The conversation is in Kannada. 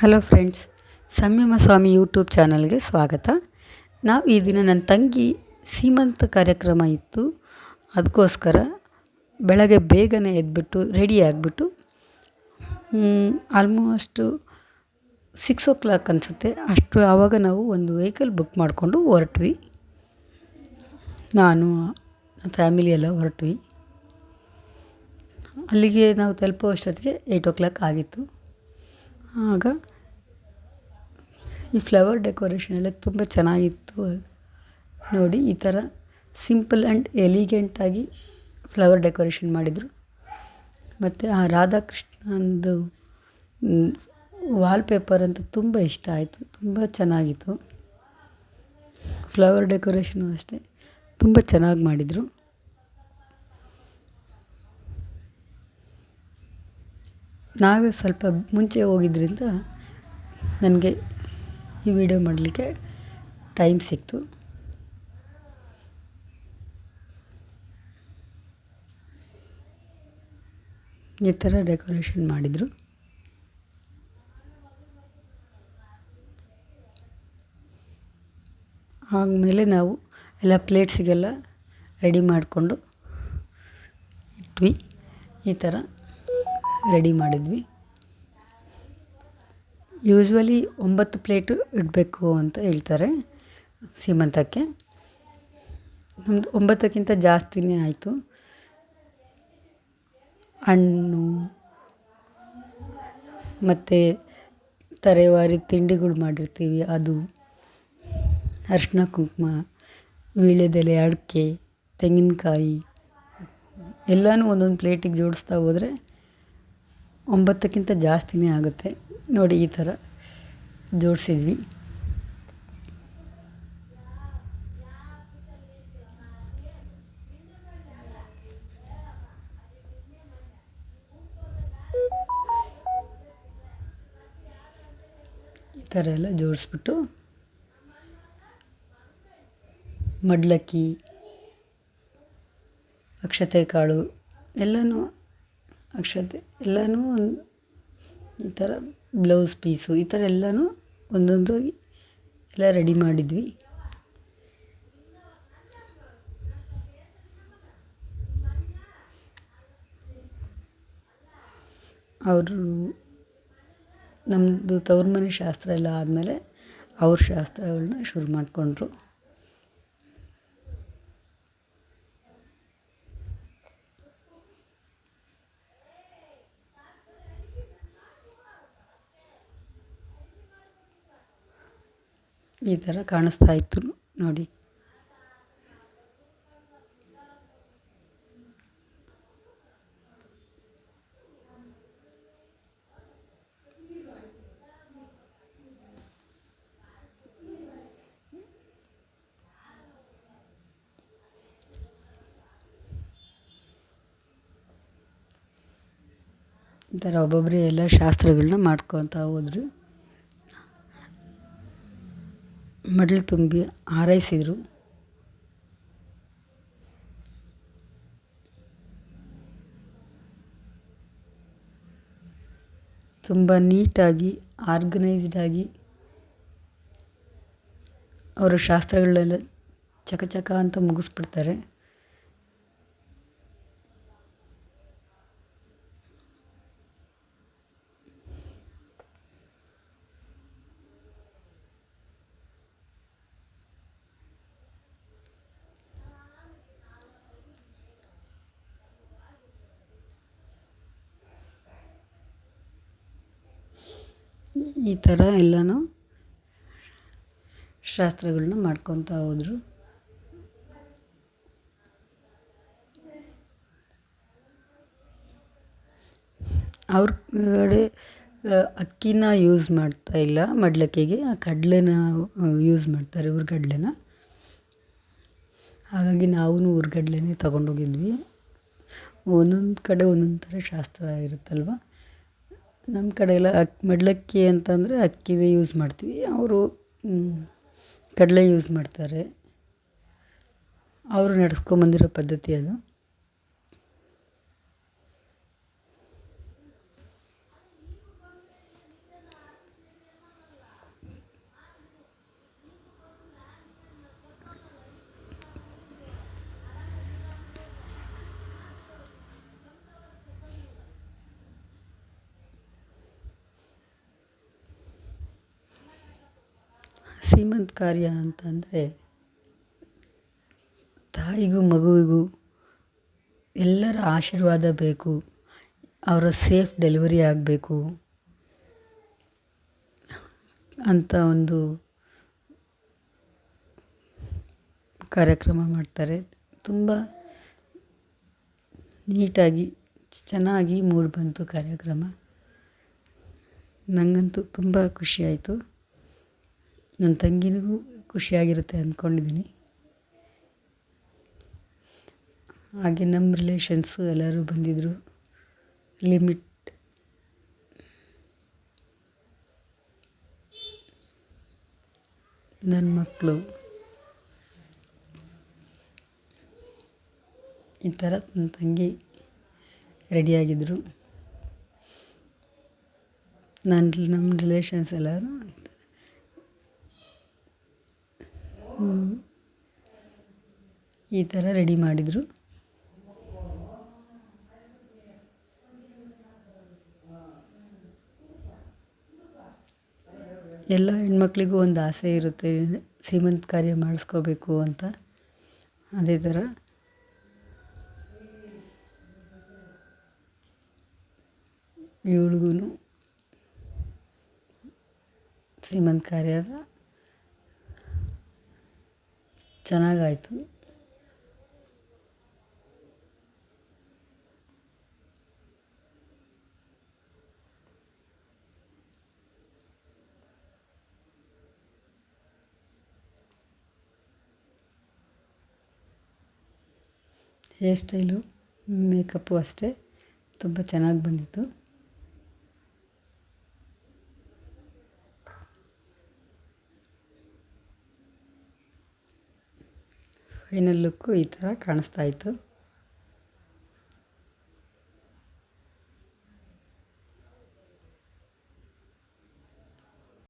ಹಲೋ ಫ್ರೆಂಡ್ಸ್, ಸಂಯಮ ಸ್ವಾಮಿ ಯೂಟ್ಯೂಬ್ ಚಾನಲ್ಗೆ ಸ್ವಾಗತ. ನಾವು ಈ ದಿನ ನನ್ನ ತಂಗಿ ಸೀಮಂತ ಕಾರ್ಯಕ್ರಮ ಇತ್ತು. ಅದಕ್ಕೋಸ್ಕರ ಬೆಳಗ್ಗೆ ಬೇಗನೆ ಎದ್ಬಿಟ್ಟು ರೆಡಿ ಆಗಿಬಿಟ್ಟು ಆಲ್ಮೋಸ್ಟು ಸಿಕ್ಸ್ ಓ ಕ್ಲಾಕ್ ಅನಿಸುತ್ತೆ. ಅಷ್ಟು ಆವಾಗ ನಾವು ಒಂದು ವೆಹಿಕಲ್ ಬುಕ್ ಮಾಡಿಕೊಂಡು ಹೊರಟ್ವಿ. ನಾನು ಫ್ಯಾಮಿಲಿ ಎಲ್ಲ ಹೊರಟ್ವಿ. ಅಲ್ಲಿಗೆ ನಾವು ತಲುಪೋ ಅಷ್ಟೊತ್ತಿಗೆ ಏಯ್ಟ್ ಓ ಕ್ಲಾಕ್ ಆಗಿತ್ತು. ಆಗ ಈ ಫ್ಲವರ್ ಡೆಕೋರೇಷನ್ ಎಲ್ಲ ತುಂಬ ಚೆನ್ನಾಗಿತ್ತು ನೋಡಿ, ಈ ಥರ ಸಿಂಪಲ್ ಆ್ಯಂಡ್ ಎಲಿಗೆಂಟಾಗಿ ಫ್ಲವರ್ ಡೆಕೋರೇಷನ್ ಮಾಡಿದರು. ಮತ್ತು ಆ ರಾಧಾಕೃಷ್ಣಂದು ವಾಲ್ಪೇಪರ್ ಅಂತ ತುಂಬ ಇಷ್ಟ ಆಯಿತು, ತುಂಬ ಚೆನ್ನಾಗಿತ್ತು. ಫ್ಲವರ್ ಡೆಕೋರೇಷನು ಅಷ್ಟೇ, ತುಂಬ ಚೆನ್ನಾಗಿ ಮಾಡಿದರು. ನಾವೇ ಸ್ವಲ್ಪ ಮುಂಚೆ ಹೋಗಿದ್ದರಿಂದ ನನಗೆ ಈ ವಿಡಿಯೋ ಮಾಡಲಿಕ್ಕೆ ಟೈಮ್ ಸಿಕ್ತು. ಈ ಥರ ಡೆಕೋರೇಷನ್ ಮಾಡಿದರು. ಆದಮೇಲೆ ನಾವು ಎಲ್ಲ ಪ್ಲೇಟ್ಸಿಗೆಲ್ಲ ರೆಡಿ ಮಾಡಿಕೊಂಡು ಇಟ್ವಿ. ಈ ಥರ ರೆಡಿ ಮಾಡಿದ್ವಿ. ಯೂಶ್ವಲಿ ಒಂಬತ್ತು ಪ್ಲೇಟು ಇಡಬೇಕು ಅಂತ ಹೇಳ್ತಾರೆ ಸೀಮಂತಕ್ಕೆ. ನಮ್ಮದು ಒಂಬತ್ತಕ್ಕಿಂತ ಜಾಸ್ತಿನೇ ಆಯಿತು. ಹಣ್ಣು, ಮತ್ತು ತರೆವಾರಿ ತಿಂಡಿಗಳು ಮಾಡಿರ್ತೀವಿ, ಅದು ಅರಿಶಿನ ಕುಂಕುಮ, ವೀಳ್ಯದೆಲೆ ಅಡಿಕೆ, ತೆಂಗಿನಕಾಯಿ, ಎಲ್ಲನೂ ಒಂದೊಂದು ಪ್ಲೇಟಿಗೆ ಜೋಡಿಸ್ತಾ ಹೋದರೆ ಒಂಬತ್ತಕ್ಕಿಂತ ಜಾಸ್ತಿನೇ ಆಗುತ್ತೆ. ನೋಡಿ ಈ ಥರ ಜೋಡಿಸಿದ್ವಿ. ಈ ಥರ ಎಲ್ಲ ಜೋಡಿಸ್ಬಿಟ್ಟು ಮಡ್ಲಕ್ಕಿ, ಅಕ್ಷತೆ ಕಾಳು ಎಲ್ಲನೂ ಅಕ್ಷತೆ ಎಲ್ಲನೂ ಒಂದು ಈ ಥರ ಬ್ಲೌಸ್ ಪೀಸು ಈ ಥರ ಎಲ್ಲನೂ ಒಂದೊಂದಾಗಿ ಎಲ್ಲ ರೆಡಿ ಮಾಡಿದ್ವಿ. ಅವರು ನಮ್ಮದು ತವ್ರ ಮನೆ ಶಾಸ್ತ್ರ ಎಲ್ಲ ಆದಮೇಲೆ ಅವ್ರ ಶಾಸ್ತ್ರಗಳನ್ನ ಶುರು ಮಾಡಿಕೊಂಡ್ರು. ಈ ಥರ ಕಾಣಿಸ್ತಾ ಇತ್ತು ನೋಡಿ. ಈ ಥರ ಒಬ್ಬೊಬ್ಬರೇ ಎಲ್ಲ ಶಾಸ್ತ್ರಗಳನ್ನ ಮಾಡ್ಕೊತಾ ಹೋದ್ರು. ಮಡ್ಲು ತುಂಬಿ ಹಾರೈಸಿದರು ತುಂಬ ನೀಟಾಗಿ ಆರ್ಗನೈಸ್ಡಾಗಿ ಅವರ ಶಾಸ್ತ್ರಗಳೆಲ್ಲ ಚಕಚಕ ಚಕ ಅಂತ ಮುಗಿಸ್ಬಿಡ್ತಾರೆ. ಈ ಥರ ಎಲ್ಲನೂ ಶಾಸ್ತ್ರಗಳನ್ನ ಮಾಡ್ಕೊತಾ ಹೋದರು. ಅವ್ರ ಕಡೆ ಅಕ್ಕಿನ ಯೂಸ್ ಮಾಡ್ತಾ ಇಲ್ಲ, ಮಡ್ಲಕ್ಕಿಗೆ ಕಡಲೆನ ಯೂಸ್ ಮಾಡ್ತಾರೆ ಹುರ್ಗಡ್ಲೆನ ಹಾಗಾಗಿ ನಾವು ಹುರ್ಗಡ್ಲೆನೇ ತಗೊಂಡೋಗಿದ್ವಿ. ಒಂದೊಂದು ಕಡೆ ಒಂದೊಂದು ಥರ ಶಾಸ್ತ್ರ ಇರುತ್ತಲ್ವ? ನಮ್ಮ ಕಡೆ ಎಲ್ಲ ಅಕ್, ಮಡ್ಲಕ್ಕಿ ಅಂತಂದರೆ ಅಕ್ಕಿನೇ ಯೂಸ್ ಮಾಡ್ತೀವಿ. ಅವರು ಕಡಲೆ ಯೂಸ್ ಮಾಡ್ತಾರೆ. ಅವರು ನಡೆಸ್ಕೊಂಬಂದಿರೋ ಪದ್ಧತಿ ಅದು. ಸೀಮಂತ ಕಾರ್ಯ ಅಂತಂದರೆ ತಾಯಿಗೂ ಮಗುವಿಗೂ ಎಲ್ಲರ ಆಶೀರ್ವಾದ ಬೇಕು, ಅವರ ಸೇಫ್ ಡೆಲಿವರಿ ಆಗಬೇಕು ಅಂತ ಒಂದು ಕಾರ್ಯಕ್ರಮ ಮಾಡ್ತಾರೆ. ತುಂಬ ನೀಟಾಗಿ, ಚೆನ್ನಾಗಿ ಮೂಡಿ ಬಂತು ಕಾರ್ಯಕ್ರಮ. ನನಗಂತೂ ತುಂಬ ಖುಷಿಯಾಯಿತು ನನ್ನ ತಂಗಿನಿಗೂ ಖುಷಿಯಾಗಿರುತ್ತೆ ಅಂದ್ಕೊಂಡಿದ್ದೀನಿ. ಹಾಗೆ ನಮ್ಮ ರಿಲೇಷನ್ಸು ಎಲ್ಲರೂ ಬಂದಿದ್ದರು ಲಿಮಿಟ್ ನನ್ನ ಮಕ್ಕಳು ಈ ಥರ ನನ್ನ ತಂಗಿ ರೆಡಿಯಾಗಿದ್ದರು ನನ್ನ ನಮ್ಮ ರಿಲೇಷನ್ಸ್ ಎಲ್ಲರೂ ಈ ಥರ ರೆಡಿ ಮಾಡಿದರು. ಎಲ್ಲ ಹೆಣ್ಮಕ್ಳಿಗೂ ಒಂದು ಆಸೆ ಇರುತ್ತೆ ಸೀಮಂತ ಕಾರ್ಯ ಮಾಡಿಸ್ಕೋಬೇಕು ಅಂತ. ಅದೇ ಥರ ಇವಳಿಗೂ ಸೀಮಂತ ಕಾರ್ಯದ ಚೆನ್ನಾಗಾಯಿತು. ಹೇರ್ ಸ್ಟೈಲು ಮೇಕಪ್ಪು ಅಷ್ಟೇ. ತುಂಬ ಚೆನ್ನಾಗಿ ಬಂದಿತ್ತು. ಫೈನಲ್ ಲುಕ್ಕು ಈ ಥರ ಕಾಣಿಸ್ತಾ ಇತ್ತು.